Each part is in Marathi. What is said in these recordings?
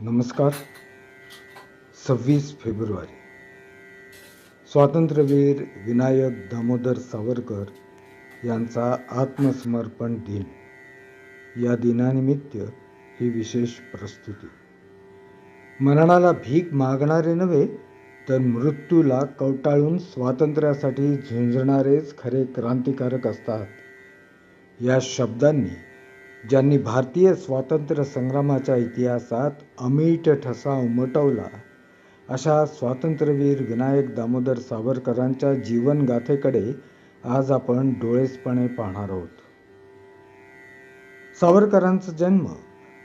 नमस्कार. सव्वीस फेब्रुवारी. स्वातंत्र्यवीर विनायक दामोदर सावरकर यांचा आत्मसमर्पण दिन. या दिनानिमित्त ही विशेष प्रस्तुती. मरणाला भीक मागणारे नव्हे तर मृत्यूला कवटाळून स्वातंत्र्यासाठी झुंजणारेच खरे क्रांतिकारक असतात. या शब्दांनी ज्यांनी भारतीय स्वातंत्र्य संग्रामाच्या इतिहासात अमीट ठसा उमटवला अशा स्वातंत्र्यवीर विनायक दामोदर सावरकरांच्या जीवनगाथेकडे आज आपण डोळेसपणे पाहणार आहोत. सावरकरांचा जन्म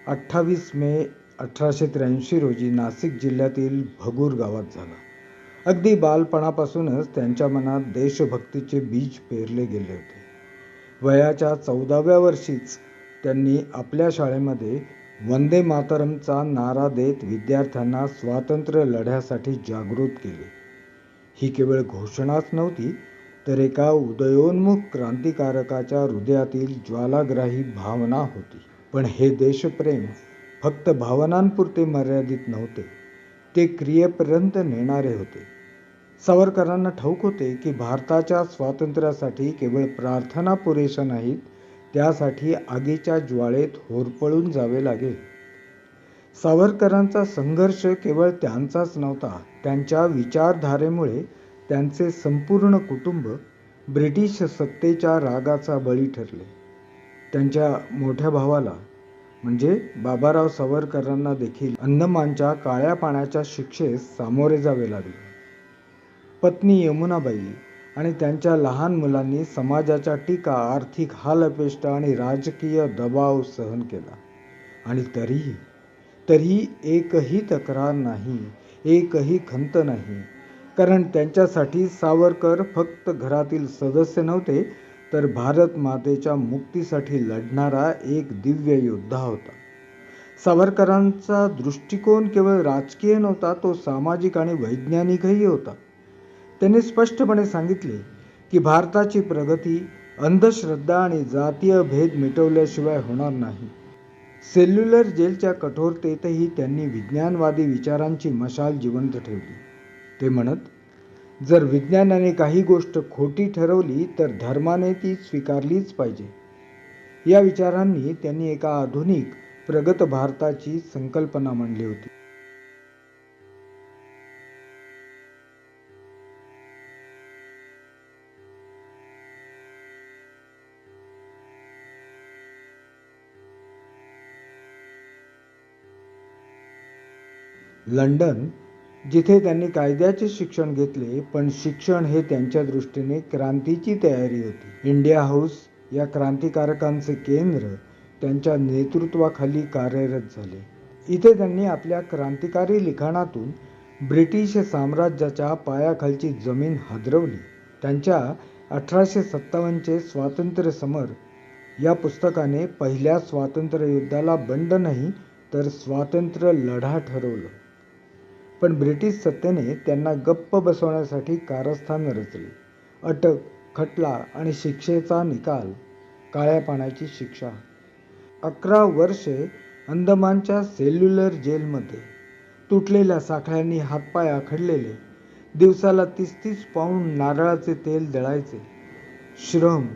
अठ्ठावीस मे अठराशे त्र्याऐंशी रोजी नाशिक जिल्ह्यातील भगूर गावात झाला. अगदी बालपणापासूनच त्यांच्या मनात देशभक्तीचे बीज पेरले गेले होते. वयाच्या चौदाव्या वर्षीच त्यांनी आपल्या शाळेमध्ये वंदे मातरमचा नारा देत विद्यार्थ्यांना स्वातंत्र्य लढ्यासाठी जागृत केले. ही केवळ घोषणाच नव्हती तर एका उदयोन्मुख क्रांतिकारकाच्या हृदयातील ज्वालाग्राही भावना होती. पण हे देशप्रेम फक्त भावनांपुरते मर्यादित नव्हते ते क्रियेपर्यंत नेणारे होते. सावरकरांना ठाऊक होते की भारताच्या स्वातंत्र्यासाठी केवळ प्रार्थना पुरेशा नाहीत त्यासाठी आगीच्या ज्वाळेत होरपळून जावे लागेल सावरकरांचा संघर्ष केवळ त्यांचाच नव्हता त्यांच्या विचारधारेमुळे त्यांचे संपूर्ण कुटुंब ब्रिटिश सत्तेच्या रागाचा बळी ठरले. त्यांच्या मोठ्या भावाला म्हणजे बाबाराव सावरकरांना देखील अंदमानच्या काळ्या पाण्याच्या शिक्षेस सामोरे जावे लागले. पत्नी यमुनाबाई आणि त्यांच्या लहान मुलांनी समाजाच्या टीका आर्थिक हालअपेष्टा आणि राजकीय दबाव सहन केला. आणि तरीही तरीही एकही तक्रार नाही एकही खंत नाही. कारण त्यांच्यासाठी सावरकर फक्त घरातील सदस्य नव्हते तर भारत मातेच्या मुक्तीसाठी लढणारा एक दिव्य योद्धा होता. सावरकरांचा दृष्टिकोन केवळ राजकीय नव्हता तो सामाजिक आणि वैज्ञानिकही होता. त्यांनी स्पष्टपणे सांगितले की भारताची प्रगती अंधश्रद्धा आणि जातीय भेद मिटवल्याशिवाय होणार नाही. सेल्युलर जेलच्या कठोरतेतही त्यांनी विज्ञानवादी विचारांची मशाल जिवंत ठेवली. ते म्हणत जर विज्ञानाने काही गोष्ट खोटी ठरवली तर धर्माने ती स्वीकारलीच पाहिजे. या विचारांनी त्यांनी एका आधुनिक प्रगत भारताची संकल्पना मांडली होती. लंडन जिथे त्यांनी कायद्याचे शिक्षण घेतले पण शिक्षण हे त्यांच्या दृष्टीने क्रांतीची तयारी होती. इंडिया हाऊस या क्रांतिकारकांचे केंद्र त्यांच्या नेतृत्वाखाली कार्यरत झाले. इथे त्यांनी आपल्या क्रांतिकारी लिखाणातून ब्रिटिश साम्राज्याच्या पायाखालची जमीन हादरवली. त्यांच्या अठराशे सत्तावन्नचे स्वातंत्र्य समर या पुस्तकाने पहिल्या स्वातंत्र्य युद्धाला बंड नाही तर स्वातंत्र्य लढा ठरवलं. पण ब्रिटिश सत्तेने त्यांना गप्प बसवण्यासाठी कारस्थान रचले. अटक खटला आणि शिक्षेचा निकाल काळ्या पाण्याची शिक्षा. अकरा वर्षे अंदमानच्या सेल्युलर जेलमध्ये तुटलेल्या साखळ्यांनी हातपाय आखडलेले दिवसाला तीस तीस पाऊंड नारळाचे तेल दळायचे. श्रम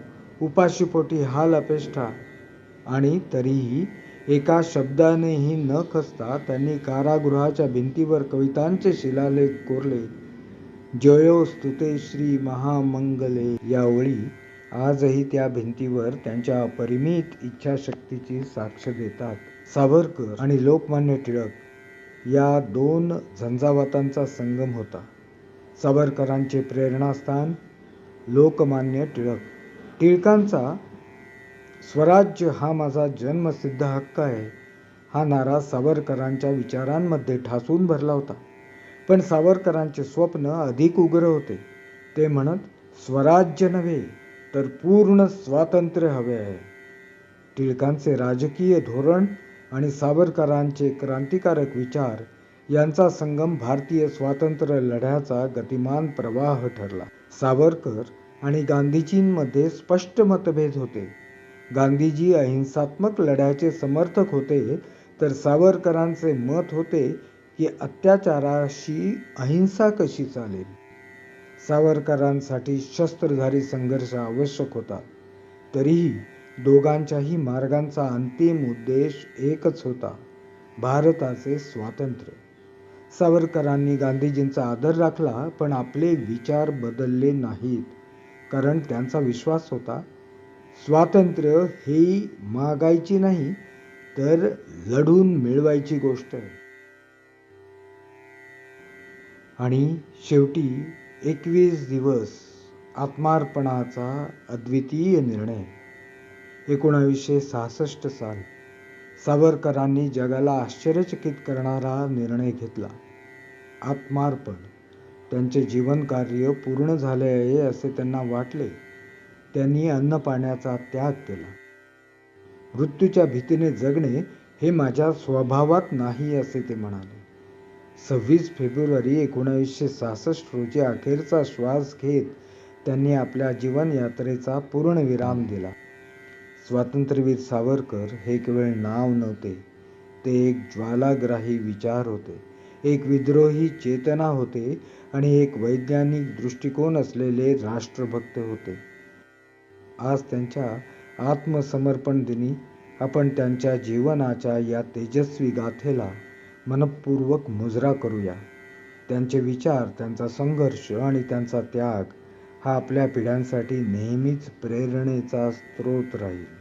उपाशीपोटी हाल अपेष्टा आणि तरीही एका शब्दानेही न खचता त्यांनी कारागृहाच्या भिंतीवर कवितांचे शिलालेख कोरले. जयो स्तुते श्री महामंगले. या ओळी आजही त्या भिंतीवर त्यांच्या अपरिमित इच्छाशक्तीची साक्ष देतात सावरकर आणि लोकमान्य टिळक. या दोन झंझावातांचा संगम होता. सावरकरांचे प्रेरणास्थान लोकमान्य टिळक. टिळकांचा स्वराज्य हा माझा जन्मसिद्ध हक्क आहे. हा नारा सावरकरांच्या विचारांमध्ये ठासून भरला होता. पण सावरकरांचे स्वप्न अधिक उग्र होते. ते म्हणत स्वराज्य नव्हे तर पूर्ण स्वातंत्र्य हवे आहे. टिळकांचे राजकीय धोरण आणि सावरकरांचे क्रांतिकारक विचार यांचा संगम भारतीय स्वातंत्र्य लढ्याचा गतिमान प्रवाह ठरला. सावरकर आणि गांधीजींमध्ये स्पष्ट मतभेद होते. गांधीजी अहिंसात्मक लढ्याचे समर्थक होते तर सावरकरांचे मत होते की अत्याचाराशी अहिंसा कशी चालेल? सावरकरांसाठी शस्त्रधारी संघर्ष आवश्यक होता. तरीही दोघांच्याही मार्गांचा अंतिम उद्देश एकच होता भारताचे स्वातंत्र्य. सावरकरांनी गांधीजींचा आदर राखला पण आपले विचार बदलले नाहीत कारण त्यांचा विश्वास होता स्वातंत्र्य ही मागायची नाही तर लढून मिळवायची गोष्ट आहे. आणि शेवटी एकवीस दिवस आत्मार्पणाचा अद्वितीय निर्णय. एकोणावीसशे सहासष्ट साल सावरकरांनी जगाला आश्चर्यचकित करणारा निर्णय घेतला. आत्मार्पण त्यांचे जीवनकार्य पूर्ण झाले आहे असे त्यांना वाटले. त्यांनी अन्नपाण्याचा त्याग केला. मृत्यूच्या भीतीने जगणे हे माझ्या स्वभावात नाही असे ते म्हणाले. सव्वीस फेब्रुवारी एकोणावीसशे सहासष्ट रोजी अखेरचा श्वास घेत त्यांनी आपल्या जीवनयात्रेचा पूर्णविराम दिला. स्वातंत्र्यवीर सावरकर हे केवळ नाव नव्हते. ते एक ज्वालाग्राही विचार होते. एक विद्रोही चेतना होते आणि एक वैज्ञानिक दृष्टिकोन असलेले राष्ट्रभक्त होते. आज त्यांच्या आत्मसमर्पण दिनी आपण त्यांच्या जीवनाच्या या तेजस्वी गाथेला मनपूर्वक मुजरा करूया. त्यांचे विचार त्यांचा संघर्ष आणि त्यांचा त्याग हा आपल्या पिढ्यांसाठी नेहमीच प्रेरणेचा स्रोत राहील.